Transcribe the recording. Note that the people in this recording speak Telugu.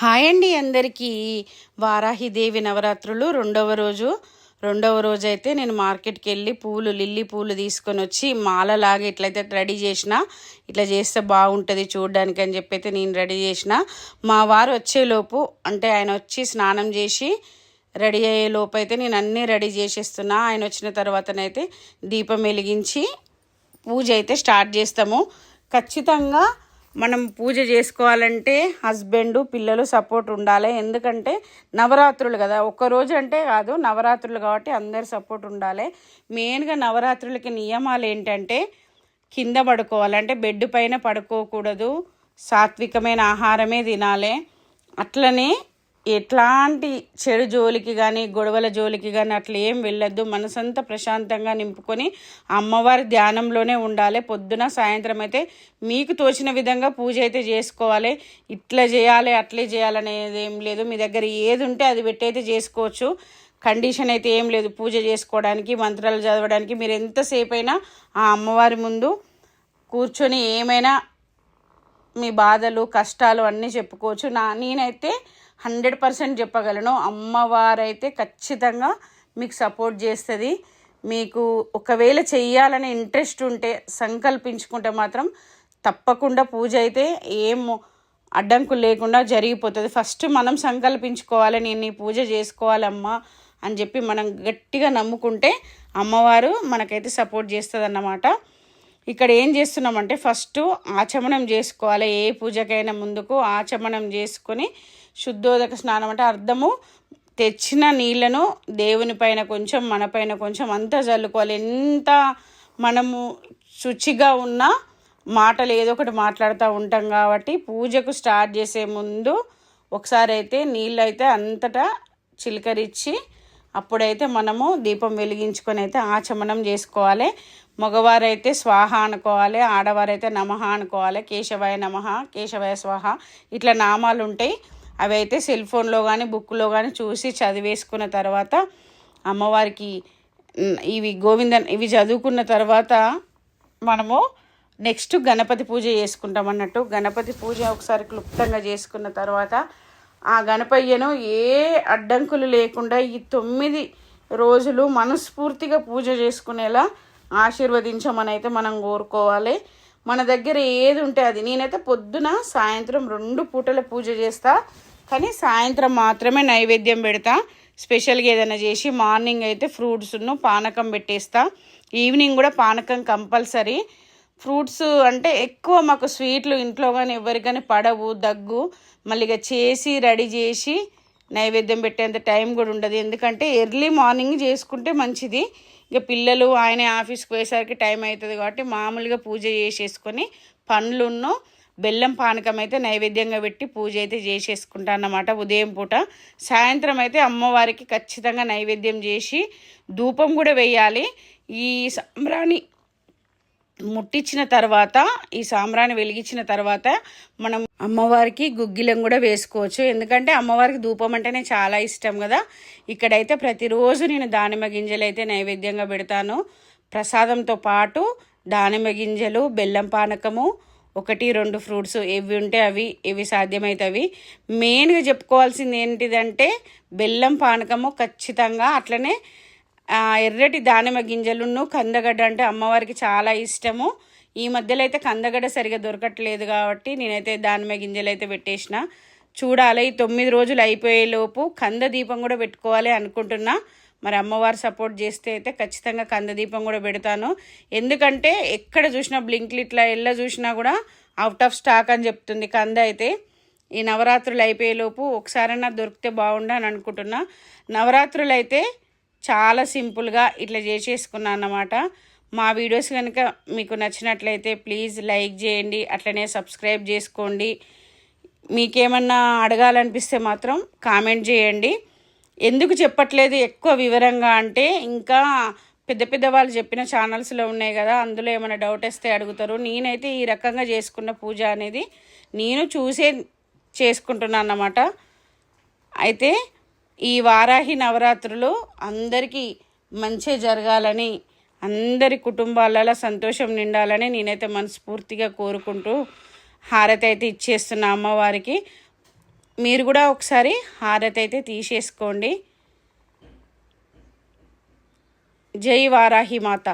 హాయ్ అండి అందరికీ. వారాహిదేవి నవరాత్రులు రెండవ రోజు. రెండవ రోజు అయితే నేను మార్కెట్కి వెళ్ళి పూలు లిల్లీ పూలు తీసుకొని వచ్చి మాలలాగా ఇట్లయితే రెడీ చేసిన. ఇట్లా చేస్తే బాగుంటుంది చూడడానికి అని చెప్పి అయితే నేను రెడీ చేసిన. మా వారు వచ్చేలోపు అంటే ఆయన వచ్చి స్నానం చేసి రెడీ అయ్యే లోపు అయితే నేను అన్నీ రెడీ చేసేస్తున్నా. ఆయన వచ్చిన తర్వాతనైతే దీపం వెలిగించి పూజ అయితే స్టార్ట్ చేస్తాము. ఖచ్చితంగా మనం పూజ చేసుకోవాలంటే హస్బెండ్ పిల్లలు సపోర్ట్ ఉండాలి. ఎందుకంటే నవరాత్రులు కదా. ఒక్క రోజు అంటే కాదు నవరాత్రులు కాబట్టి అందరు సపోర్ట్ ఉండాలి. మెయిన్గా నవరాత్రులకి నియమాలు ఏంటంటే కింద పడుకోవాలి. అంటే బెడ్ పైన పడుకోకూడదు. సాత్వికమైన ఆహారమే తినాలి. అట్లనే ఎట్లాంటి చెడు జోలికి కానీ గొడవల జోలికి కానీ అట్లా ఏం వెళ్ళొద్దు. మనసంతా ప్రశాంతంగా నింపుకొని అమ్మవారి ధ్యానంలోనే ఉండాలి. పొద్దున సాయంత్రం అయితే మీకు తోచిన విధంగా పూజ అయితే చేసుకోవాలి. ఇట్లా చేయాలి అట్లే చేయాలనేది ఏం లేదు. మీ దగ్గర ఏది ఉంటే అది పెట్టయితే చేసుకోవచ్చు. కండిషన్ అయితే ఏం లేదు పూజ చేసుకోవడానికి మంత్రాలు చదవడానికి. మీరు ఎంతసేపు అయినా ఆ అమ్మవారి ముందు కూర్చొని ఏమైనా మీ బాధలు కష్టాలు అన్నీ చెప్పుకోవచ్చు. నా నేనైతే హండ్రెడ్ పర్సెంట్ చెప్పగలను. అమ్మవారైతే ఖచ్చితంగా మీకు సపోర్ట్ చేస్తుంది. మీకు ఒకవేళ చెయ్యాలనే ఇంట్రెస్ట్ ఉంటే సంకల్పించుకుంటే మాత్రం తప్పకుండా పూజ అయితే ఏం అడ్డంకు లేకుండా జరిగిపోతుంది. ఫస్ట్ మనం సంకల్పించుకోవాలి నేను ఈ పూజ చేసుకోవాలమ్మా అని చెప్పి మనం గట్టిగా నమ్ముకుంటే అమ్మవారు మనకైతే సపోర్ట్ చేస్తుంది అన్నమాట ఇక్కడ ఏం చేస్తున్నామంటే ఫస్ట్ ఆచమనం చేసుకోవాలి. ఏ పూజకైనా ముందుకు ఆచమనం చేసుకొని శుద్ధోదక స్నానం అంటే అర్థము తెచ్చిన నీళ్ళను దేవుని పైన కొంచెం మన పైన కొంచెం అంతా చల్లుకోవాలి. ఎంత మనము శుచిగా ఉన్నా మాటలు ఏదో ఒకటి మాట్లాడుతూ ఉంటాం కాబట్టి పూజకు స్టార్ట్ చేసే ముందు ఒకసారి అయితే నీళ్ళు అయితే అంతటా చిలకరిచ్చి అప్పుడైతే మనము దీపం వెలిగించుకొని అయితే ఆచమనం చేసుకోవాలి. మగవారైతే స్వాహ అనుకోవాలి ఆడవారైతే నమః అనుకోవాలి కేశవాయ నమః కేశవాయ స్వాహ ఇట్లా నామాలు ఉంటాయి. అవి అయితే సెల్ ఫోన్లో కానీ బుక్లో కానీ చూసి చదివేసుకున్న తర్వాత అమ్మవారికి ఇవి గోవింద ఇవి చదువుకున్న తర్వాత మనము నెక్స్ట్ గణపతి పూజ చేసుకుంటాం అన్నట్టు. గణపతి పూజ ఒకసారి క్లుప్తంగా చేసుకున్న తర్వాత ఆ గణపయ్యను ఏ అడ్డంకులు లేకుండా ఈ తొమ్మిది రోజులు మనస్ఫూర్తిగా పూజ చేసుకునేలా ఆశీర్వదించమని అయితే మనం కోరుకోవాలి. మన దగ్గర ఏది ఉంటే అది. నేనైతే పొద్దున సాయంత్రం రెండు పూటల పూజ చేస్తా. కానీ సాయంత్రం మాత్రమే నైవేద్యం పెడతా. స్పెషల్గా ఏదైనా చేసి మార్నింగ్ అయితే ఫ్రూట్స్ను పానకం పెట్టేస్తా. ఈవినింగ్ కూడా పానకం కంపల్సరీ. ఫ్రూట్స్ అంటే ఎక్కువ మాకు స్వీట్లు ఇంట్లో కానీ ఎవరికైనా పడవు దగ్గు. మళ్ళీ ఇక చేసి రెడీ చేసి నైవేద్యం పెట్టేంత టైం కూడా ఉండదు. ఎందుకంటే ఎర్లీ మార్నింగ్ చేసుకుంటే మంచిది. ఇక పిల్లలు ఆయన ఆఫీస్కి పోయేసరికి టైం అవుతుంది కాబట్టి మామూలుగా పూజ చేసేసుకొని పండ్లున్నో బెల్లం పానకం అయితే నైవేద్యంగా పెట్టి పూజ అయితే చేసేసుకుంటా అన్నమాట ఉదయం పూట. సాయంత్రం అయితే అమ్మవారికి ఖచ్చితంగా నైవేద్యం చేసి ధూపం కూడా వేయాలి. ఈ సంబ్రాణి ముట్టించిన తర్వాత ఈ సాంబ్రాన్ని వెలిగించిన తర్వాత మనం అమ్మవారికి గుగ్గిలం కూడా వేసుకోవచ్చు. ఎందుకంటే అమ్మవారికి ధూపం అంటేనే చాలా ఇష్టం కదా. ఇక్కడైతే ప్రతిరోజు నేను దానిమ్మ గింజలు అయితే నైవేద్యంగా పెడతాను. ప్రసాదంతో పాటు దానిమ్మ గింజలు బెల్లం పానకము ఒకటి రెండు ఫ్రూట్స్ ఇవి ఉంటే అవి ఇవి సాధ్యమవుతాయి మెయిన్గా చెప్పుకోవాల్సింది ఏంటిదంటే బెల్లం పానకము ఖచ్చితంగా అట్లనే ఎర్రటి దానిమ్మ గింజలును కందగడ్డ అంటే అమ్మవారికి చాలా ఇష్టము. ఈ మధ్యలో అయితే కందగడ్డ సరిగా దొరకట్లేదు కాబట్టి నేనైతే దానిమ్మ గింజలు అయితే పెట్టేసిన. చూడాలి ఈ తొమ్మిది రోజులు అయిపోయేలోపు కంద దీపం కూడా పెట్టుకోవాలి అనుకుంటున్నా. మరి అమ్మవారు సపోర్ట్ చేస్తే అయితే ఖచ్చితంగా కంద దీపం కూడా పెడతాను. ఎందుకంటే ఎక్కడ చూసినా బ్లింక్లు ఇట్లా ఎల్ల చూసినా కూడా అవుట్ ఆఫ్ స్టాక్ అని చెప్తుంది కంద అయితే. ఈ నవరాత్రులు అయిపోయేలోపు ఒకసారైనా దొరికితే బాగుండని అనుకుంటున్నా. నవరాత్రులు అయితే చాలా సింపుల్గా ఇట్లా చేసేసుకున్నాను అన్నమాట మా వీడియోస్ కనుక మీకు నచ్చినట్లయితే ప్లీజ్ లైక్ చేయండి అట్లనే సబ్స్క్రైబ్ చేసుకోండి. మీకేమన్నా అడగాలనిపిస్తే మాత్రం కామెంట్ చేయండి. ఎందుకు చెప్పట్లేదు ఎక్కువ వివరంగా అంటే ఇంకా పెద్ద పెద్ద వాళ్ళు చెప్పిన ఛానల్స్లో ఉన్నాయి కదా అందులో ఏమైనా డౌట్ వస్తే అడుగుతారు. నేనైతే ఈ రకంగా చేసుకున్న పూజ అనేది నేను చూసే చేసుకుంటున్నాను అన్నమాట అయితే ఈ వారాహి నవరాత్రులు అందరికీ మంచి జరగాలని అందరి కుటుంబాలలో సంతోషం నిండాలని నేనైతే మనస్ఫూర్తిగా కోరుకుంటూ హారతి అయితే ఇచ్చేస్తున్నా అమ్మవారికి. మీరు కూడా ఒకసారి హారతి అయితే తీసేసుకోండి. జై వారాహి మాత.